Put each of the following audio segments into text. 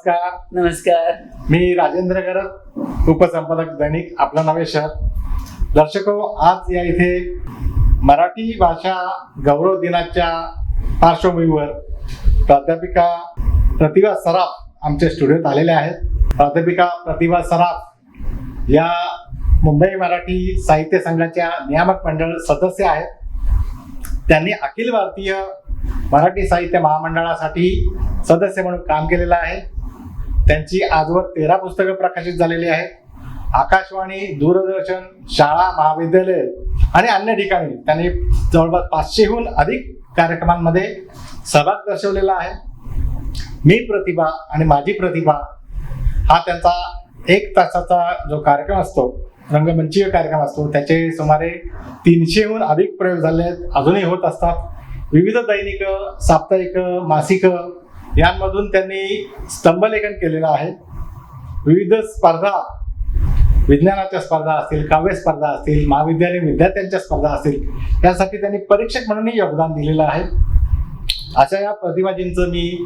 नमस्कार. नमस्कार. मी राजेंद्र गरत उपसंपादक दैनिक आपलं नवे शहर दर्शको आज या इथे मराठी भाषा गौरव दिनाच्या पार्श्वभूमीवर प्राध्यापिका प्रतिभा सराफ आमच्या स्टुडिओत आलेल्या आहेत. प्राध्यापिका प्रतिभा सराफ या मुंबई मराठी साहित्य संघाच्या नियामक मंडळ सदस्य आहेत. त्यांनी अखिल भारतीय मराठी साहित्य महामंडळासाठी सदस्य म्हणून काम केलेलं आहे. त्यांची आजवर तेरा पुस्तकं प्रकाशित झालेली आहेत. आकाशवाणी दूरदर्शन शाळा महाविद्यालय आणि अन्य ठिकाणी त्यांनी जवळपास पाचशेहून अधिक कार्यक्रमांमध्ये सहभाग दर्शवलेला आहे. मी प्रतिभा आणि माझी प्रतिभा हा त्यांचा एक तासाचा जो कार्यक्रम असतो रंगमंचीय कार्यक्रम असतो त्याचे सुमारे तीनशेहून अधिक प्रयोग झाले आहेत. अजूनही होत असतात. विविध दैनिक साप्ताहिक मासिकं यांमधून त्यांनी स्तंभलेखन केलेलं आहे. विविध स्पर्धा विज्ञानाच्या स्पर्धा असतील काव्य स्पर्धा असतील महाविद्यालयीन विद्यार्थ्यांच्या स्पर्धा असतील यासाठी त्यांनी परीक्षक म्हणूनही योगदान दिलेलं आहे. अशा या प्रतिभाजींचं मी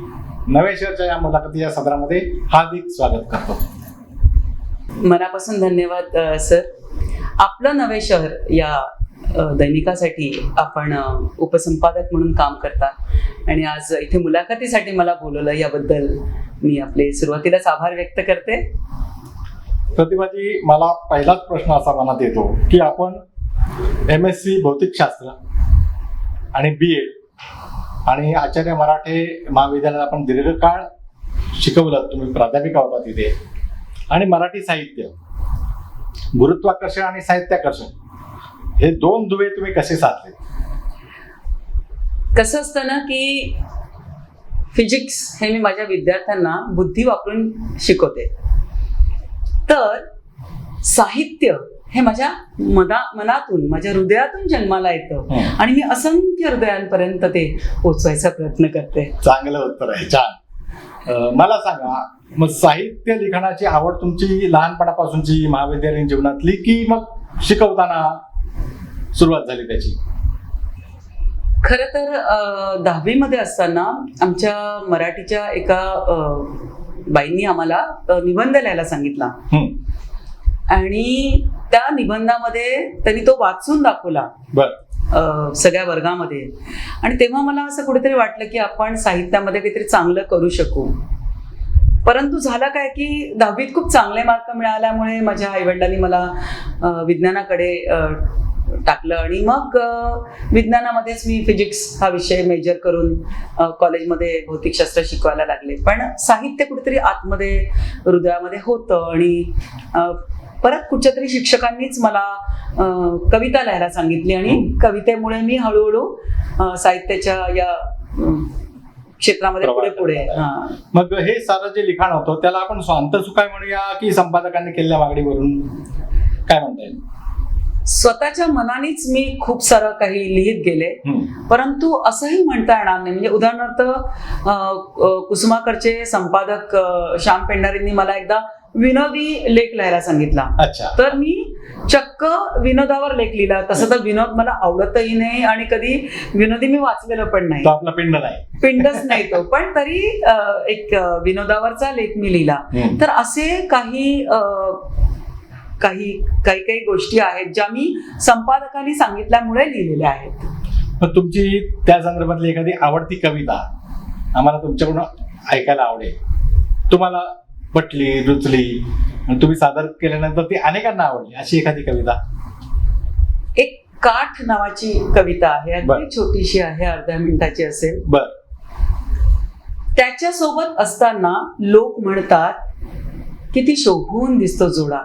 नवे शहरच्या या मुलाखतीच्या सदरामध्ये हार्दिक स्वागत करतो. मनापासून धन्यवाद सर. आपलं नवे शहर या दैनिकासाठी आपण उपसंपादक म्हणून काम करता. आणि आज इथे मुलाखतीसाठी मला बोलवलं याबद्दल मी आपले सुरुवातीलाच आभार व्यक्त करते. प्रतिभाजी मला पहिलाच प्रश्न असा मनात येतो की आपण एम एस सी भौतिकशास्त्र आणि बी एड आणि आचार्य मराठे महाविद्यालयात आपण दीर्घकाळ शिकवलं तुम्ही प्राध्यापिका होता तिथे. आणि मराठी साहित्य गुरुत्वाकर्षण आणि साहित्याकर्षण हे दोन दुवे तुम्ही कसे साधले? कसं असतं ना की फिजिक्स हे मी माझ्या विद्यार्थ्यांना बुद्धी वापरून शिकवते. तर साहित्य हे माझ्या मना मनातून माझ्या हृदयातून जन्माला येतं. आणि मी असंख्य हृदयांपर्यंत ते पोचवायचा प्रयत्न करते. चांगलं उत्तर आहे. छान. मला सांगा मग साहित्य लिखाणाची आवड तुमची लहानपणापासूनची महाविद्यालयीन जीवनातली की मग शिकवताना सुरुवात झाली त्याची. खरं तर दहावीमध्ये असताना आमच्या मराठीच्या एका बाईंनी आम्हाला निबंध लिहायला सांगितला. आणि त्या निबंधामध्ये त्यांनी तो वाचून दाखवला. सगळ्या वर्गामध्ये. आणि तेव्हा मला असं कुठेतरी वाटलं की आपण साहित्यामध्ये काहीतरी चांगलं करू शकू. परंतु झालं काय की दहावीत खूप चांगले मार्क मिळाल्यामुळे माझ्या आईवडिलांनी मला विज्ञानाकडे टाकलं. आणि मग विज्ञानामध्येच मी फिजिक्स हा विषय मेजर करून कॉलेजमध्ये भौतिकशास्त्र शिकवायला लागले. पण साहित्य कुठेतरी आतमध्ये हृदयामध्ये होतं. आणि परत कुठच्या तरी शिक्षकांनीच मला कविता लिहायला सांगितली. आणि कवितेमुळे मी हळूहळू साहित्याच्या या क्षेत्रामध्ये पुढे पुढे हा. मग हे सारं जे लिखाण होतं त्याला आपण स्वांत सुखाय म्हणूया की संपादकांनी केलेल्या मागणीवरून? काय म्हणता येईल? स्वतःच्या मनानेच मी खूप सारं काही लिहित गेले. परंतु असंही म्हणता येणार नाही. म्हणजे उदाहरणार्थ कुसुमाकरचे संपादक श्याम पेंढारेंनी मला एकदा विनोदी लेख लिहायला सांगितला. तर मी चक्क विनोदावर लेख लिहिला. तसं तर विनोद मला आवडतही नाही आणि कधी विनोदी मी वाचलेलं पण नाही. आपला पिंड नाही. पिंडच नाही तो. पण तरी एक विनोदावरचा लेख मी लिहिला. तर असे काही काही काही काही गोष्टी आहेत ज्या मी संपादकांनी सांगितल्यामुळे लिहिलेल्या आहेत. तुमची त्या संदर्भातली एखादी आवडती कविता आम्हाला तुमच्याकडून ऐकायला आवडेल. तुम्हाला पटली रुचली तुम्ही सादर केल्यानंतर ती अनेकांना आवडली अशी एखादी कविता? एक काठ नावाची कविता आहे. अगदी छोटीशी आहे अर्ध्या मिनिटाची असेल. बर. त्याच्यासोबत असताना लोक म्हणतात किती शोभून दिसतो जोडा.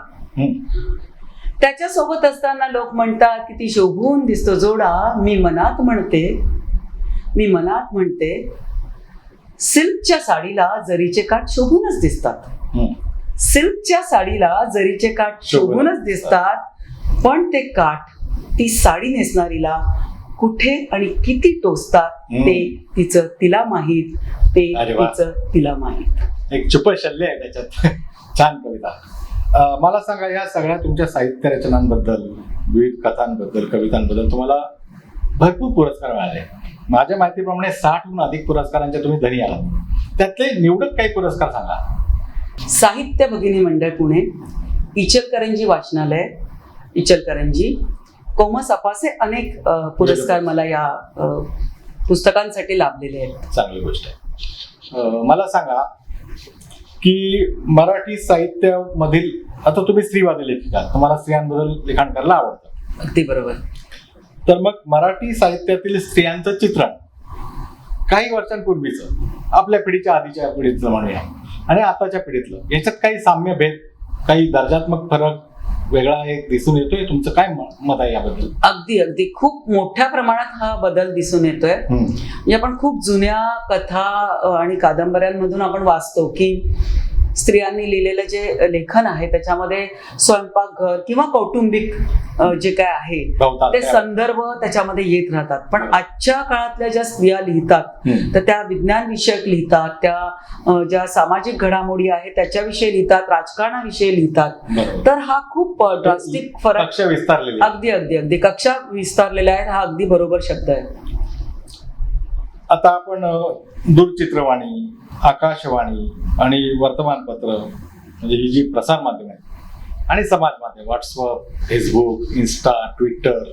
त्याच्यासोबत असताना लोक म्हणतात किती शोभून दिसतो जोडा. मी मनात म्हणते. मी मनात म्हणते सिल्कच्या साडीला जरीचे काठ शोभूनच दिसतात. सिल्कच्या साडीला जरीचे काठ शोभूनच दिसतात. पण ते काठ ती साडी नेसणारीला कुठे आणि किती टोचतात. ते तिचं तिला माहीत. ते. तिचं तिला माहीत. एक छुप शल्य आहे त्याच्यात. छान कविता. मला सांगा या सगळ्या तुमच्या साहित्य रचनांबद्दल विविध कथांबद्दल कवितांबद्दल तुम्हाला भरपूर पुरस्कार मिळाले. माझ्या माहितीप्रमाणे साठहून अधिक पुरस्कारांचे तुम्ही धनी आहात. त्यातले निवडक काही पुरस्कार सांगा. साहित्य भगिनी मंडळ पुणे इचलकरंजी वाचनालय इचलकरंजी. कोमस अपासे अनेक पुरस्कार मला या पुस्तकांसाठी लाभलेले आहेत. चांगली गोष्ट आहे. मला सांगा की मराठी साहित्यामधील आता तुम्ही स्त्रीवादी लेखिका तुम्हाला स्त्रियांबद्दल लिखाण करायला आवडतं. अगदी बरोबर. तर मग मराठी साहित्यातील स्त्रियांचं चित्रण काही वर्षांपूर्वीचं आपल्या पिढीच्या आधीच्या पिढीतलं म्हणूया आणि आताच्या पिढीतलं याच्यात काही साम्य भेद काही दर्जात्मक फरक वेगळा एक दिसून येतोय. तुमचं काय मत आहे याबद्दल? अगदी अगदी. खूप मोठ्या प्रमाणात हा बदल दिसून येतोय. म्हणजे आपण खूप जुन्या कथा आणि कादंबऱ्यांमधून आपण वाचतो की स्त्रियांनी लिहिलेलं जे लेखन आहे त्याच्यामध्ये स्वयंपाकघर किंवा कौटुंबिक जे काय आहे ते संदर्भ त्याच्यामध्ये येत राहतात पण. आजच्या काळातल्या ज्या स्त्रिया लिहितात. तर त्या विज्ञान विषयक लिहितात त्या ज्या सामाजिक घडामोडी आहेत त्याच्याविषयी लिहितात राजकारणाविषयी लिहितात. तर हा खूप ड्रास्टिक फरक अगदी अगदी अगदी कक्षा विस्तारलेल्या आहेत हा अगदी बरोबर शब्द आहे आता आपण दूरचित्रवाणी आकाशवाणी आणि वर्तमानपत्र म्हणजे ही जी प्रसार माध्यम आहे आणि समाज माध्यम WhatsApp Facebook Insta Twitter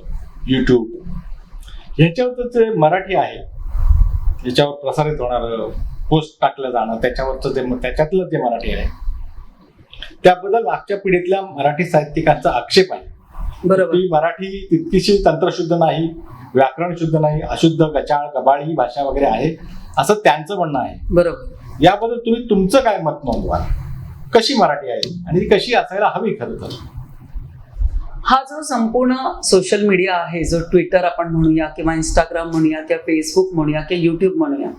YouTube याच्यावरचं जे मराठी आहे याच्यावर प्रसारित होणारं पोस्ट टाकलं जाणं त्याच्यावरचं जे त्याच्यातलं जे मराठी आहे त्याबद्दल मागच्या पिढीतल्या मराठी साहित्यिकांचा आक्षेप आहे. बरोबर. ती मराठी तितकीशी तंत्रशुद्ध नाही व्याकरण शुद्ध नाही अशुद्ध गचाळ गबाळी ही भाषा वगैरे आहे असं त्यांचं म्हणणं आहे. बरोबर. याबद्दल तुम्ही तुमचं काय मत नोंदवा. कशी मराठी आहे आणि ती कशी असायला हवी खरं तर? हा जो संपूर्ण सोशल मीडिया आहे जो ट्विटर आपण म्हणूया किंवा इंस्टाग्राम म्हणूया किंवा फेसबुक म्हणूया किंवा युट्यूब म्हणूया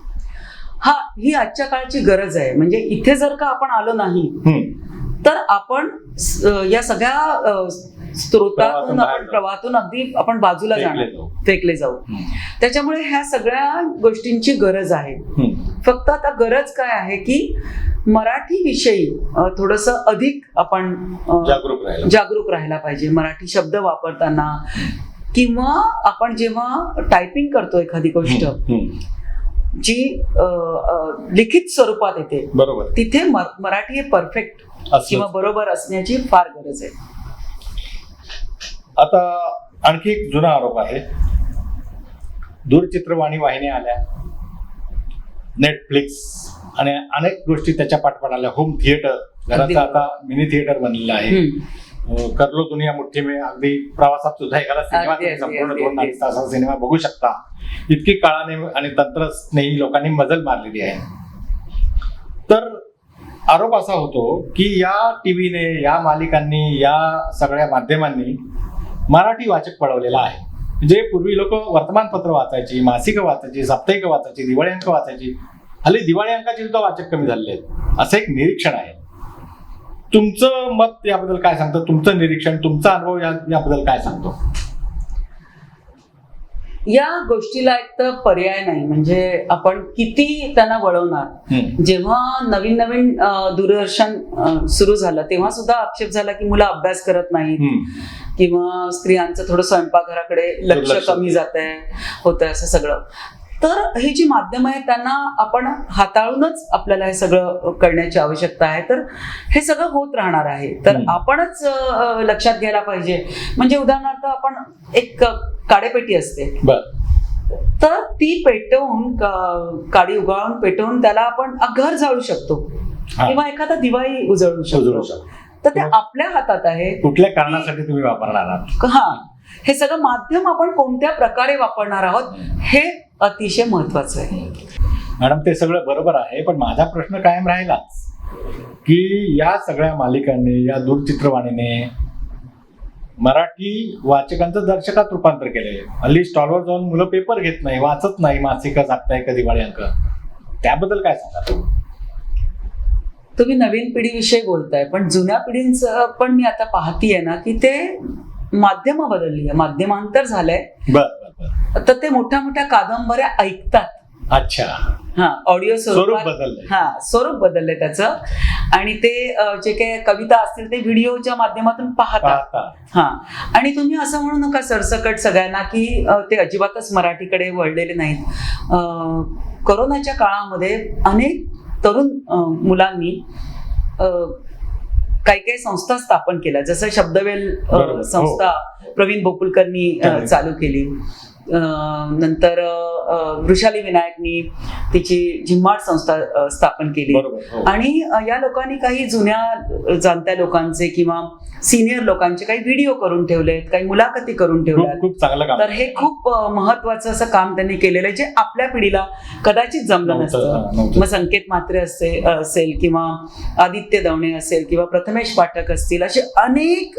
हा ही आजच्या काळाची गरज आहे. म्हणजे इथे जर का आपण आलो नाही. तर आपण या सगळ्या स्त्रोतातून आपण. प्रवाहातून अगदी आपण बाजूला जाणार जाऊ. फेकले जाऊ. त्याच्यामुळे ह्या सगळ्या गोष्टींची गरज आहे. फक्त आता गरज काय आहे की मराठी विषयी थोडस अधिक आपण जागरूक राहायला पाहिजे मराठी शब्द वापरताना किंवा आपण जेव्हा टायपिंग करतो एखादी गोष्ट. जी लिखित स्वरूपात येते बरोबर तिथे मराठी हे परफेक्ट. किंवा बरोबर असण्याची फार गरज आहे आता आणखी एक जुना आरोप आहे. दूरचित्रवाणी वाहिन्या आल्या. नेटफ्लिक्स आणि अनेक गोष्टी त्याच्या पाठपाठ आल्या. होम थिएटर घराचं आता मिनी थिएटर बनलेलं आहे. करलो दुनिया मुठ्ठी में अगदी प्रवासात सुद्धा एखादा सिनेमा संपूर्ण दोन. अडीच तासाचा सिनेमा बघू शकता. इतकी काळाने आणि तंत्रस्नेही लोकांनी मजल मारलेली आहे. तर आरोप असा होतो की या टीव्हीने या मालिकांनी या सगळ्या माध्यमांनी मराठी वाचक पळवलेला आहे. जे पूर्वी लोक वर्तमानपत्र वाचायची मासिकं वाचायची साप्ताहिक वाचायची दिवाळी अंक वाचायची हल्ली दिवाळी अंकाचे सुद्धा वाचक कमी झालेले आहेत. असं एक निरीक्षण आहे. तुमचं मत याबद्दल काय सांगतं? तुमचं निरीक्षण तुमचा अनुभव या याबद्दल काय सांगतो? या गोष्टीला एक तर पर्याय नाही. म्हणजे आपण किती त्यांना वळवणार. जेव्हा नवीन नवीन दूरदर्शन सुरू झालं तेव्हा सुद्धा आक्षेप झाला की मुलं अभ्यास करत नाहीत. किंवा स्त्रियांचं थोडं स्वयंपाकघराकडे लक्ष कमी जात आहे होतं असं सगळं. तर ही जी माध्यम आहे त्यांना आपण हाताळूनच आपल्याला हे सगळं करण्याची आवश्यकता आहे. तर हे सगळं होत राहणार आहे. तर. आपणच लक्षात घ्यायला पाहिजे. म्हणजे उदाहरणार्थ आपण एक काडेपेटी असते. बर. तर ती पेटवून काडी उगाळून पेटवून त्याला आपण घर जाळू शकतो. किंवा एखादा दिवाळी उजळू शकतो. शकतो. तर ते आपल्या हातात आहे. कुठल्या कारणासाठी तुम्ही वापरणार आहात? हा. हे सगळं माध्यम आपण कोणत्या प्रकारे वापरणार आहोत हे अतिशय महत्वाचं आहे. मॅडम ते सगळं बरोबर आहे पण माझा प्रश्न कायम राहिलाच. की या सगळ्या मालिकांनी या दूरचित्रवाणीने मराठी वाचकांचं दर्शकात रूपांतर केलंय. हल्ली स्टॉलवर जाऊन मुलं पेपर घेत नाही वाचत नाही मासिक साप्ताहिक दिवाळी अंक त्याबद्दल काय सांगा तुम्ही नवीन पिढीविषयी बोलताय पण जुन्या पिढींचं पण मी आता पाहतीये ना की ते माध्यम बदलली आहे माध्यमांतर झालंय. बर बर बर. तर ते मोठ्या मोठ्या कादंबऱ्या ऐकतात. अच्छा. हा. ऑडिओ स्वरूप बदललंय. हा स्वरूप बदललंय त्याचं. आणि ते जे काही कविता असतील ते व्हिडिओच्या माध्यमातून पाहतात पाहता. हा. आणि तुम्ही असं म्हणू नका सरसकट सगळ्यांना की ते अजिबातच मराठीकडे वळलेले नाहीत. कोरोनाच्या काळामध्ये अनेक तरुण मुलांनी काही काही संस्था स्थापन केल्या. जसं शब्दवेल. हो. संस्था प्रवीण चालेल. चालू केली. अ, नंतर वृषाली विनायकनी तिची झिम्माड संस्था स्थापन केली हो. आणि या लोकांनी काही जुन्या जाणत्या लोकांचे किंवा सिनियर लोकांचे काही व्हिडिओ करून ठेवलेत काही मुलाखती करून काम तर हे खूप महत्वाचं असं काम त्यांनी केलेलं आहे जे आपल्या पिढीला कदाचित जमलं नसतं. मग संकेत मात्रे असे असेल किंवा आदित्य दवणे असेल किंवा प्रथमेश पाठक असतील असे अनेक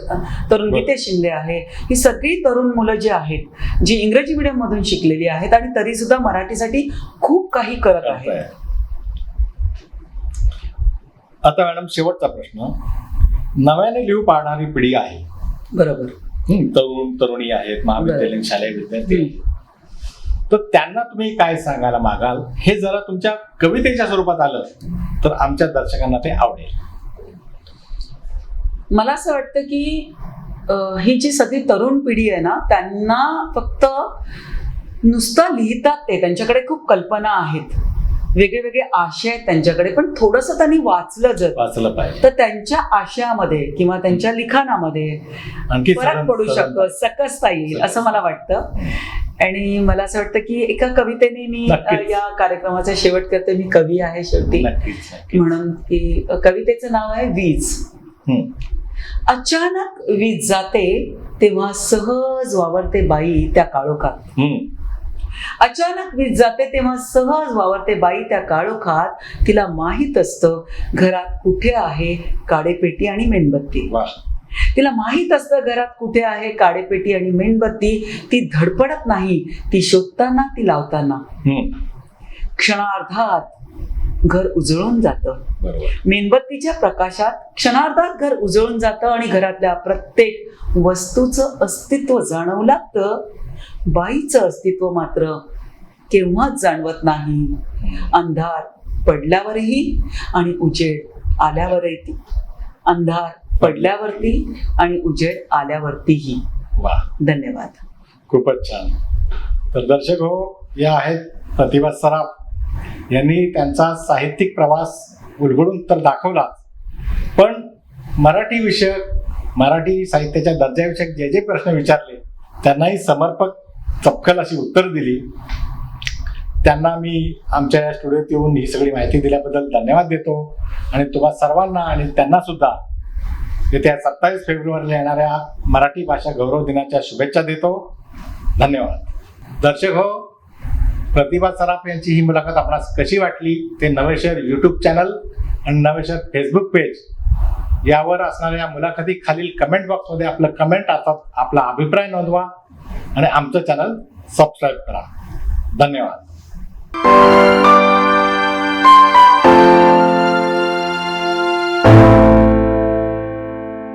तरुण. गीते शिंदे आहे ही सगळी तरुण मुलं जी आहेत जी इंग्रजी मीडियम मधून शिकलेली आहेत आणि तरी सुद्धा मराठीसाठी खूप काही करत करताय. आता मॅडम शेवटचा प्रश्न. नव्याने लिहू पाहणारी पिढी आहे. बरोबर. तरुण तरुणी आहेत महाविद्यालयीन शालेय विद्यार्थी. तर त्यांना तुम्ही काय सांगायला मागाल? हे जरा तुमच्या कवितेच्या स्वरूपात आलं तर आमच्या दर्शकांना ते आवडेल. मला असं वाटतं की ही जी सगळी तरुण पिढी आहे ना त्यांना फक्त नुसतं लिहितात ते त्यांच्याकडे खूप कल्पना आहेत. वेगळे वेगळे आशय आहेत त्यांच्याकडे पण थोडंसं त्यांनी वाचलं जर वाचलं पाहिजे. तर त्यांच्या आशयामध्ये किंवा त्यांच्या लिखाणामध्ये फरक पडू शकतो सकसता येईल असं मला वाटतं. आणि मला असं वाटतं की एका कवितेने मी. या कार्यक्रमाचा शेवट करते मी कवी आहे शेवटी. म्हणून की कवितेचं नाव आहे वीज. अचानक वीज जाते तेव्हा सहज वावरते बाई त्या काळोखात. अचानक वीज जाते तेव्हा सहज वावरते बाई त्या काळोखात तिला माहीत असतं घरात कुठे आहे काडेपेटी आणि मेणबत्ती? तिला माहीत असतं घरात कुठे आहे काडेपेटी आणि मेणबत्ती. ती धडपडत नाही ती शोधताना ती लावताना. क्षणार्धात घर उजळून जातं. मेणबत्तीच्या प्रकाशात क्षणार्धात घर उजळून जातं आणि घरातल्या प्रत्येक वस्तूचं अस्तित्व जाणवू लागतं. बाईचं अस्तित्व मात्र केव्हाच जाणवत नाही. अंधार पडल्यावरही आणि उजेड आल्यावरही. ती अंधार पडल्यावरती आणि उजेड आल्यावरतीही. वा. धन्यवाद. खूपच छान. तर दर्शक हो या आहेत प्रतिभा सराफ. यांनी त्यांचा साहित्यिक प्रवास उलगडून तर दाखवला पण मराठी विषयक मराठी साहित्याच्या दर्जाविषयक जे जे प्रश्न विचारले त्यांनाही समर्पक चपखल अशी उत्तर दिली. त्यांना मी आमच्या या स्टुडिओत येऊन ही सगळी माहिती दिल्याबद्दल धन्यवाद देतो. आणि तुम्हा सर्वांना आणि त्यांना सुद्धा येत्या सत्तावीस फेब्रुवारीला येणाऱ्या मराठी भाषा गौरव दिनाच्या शुभेच्छा देतो. धन्यवाद. दर्शक हो प्रतिभा सराफ यांची ही मुलाखत आपणास कशी वाटली ते नवेशर यूट्यूब चॅनल आणि नवेशर फेसबुक पेज यावर असणाऱ्या मुलाखती खालील कमेंट बॉक्समध्ये आपलं कमेंट आता आपला अभिप्राय नोंदवा. आणि आमचं चॅनल सबस्क्राईब करा. धन्यवाद.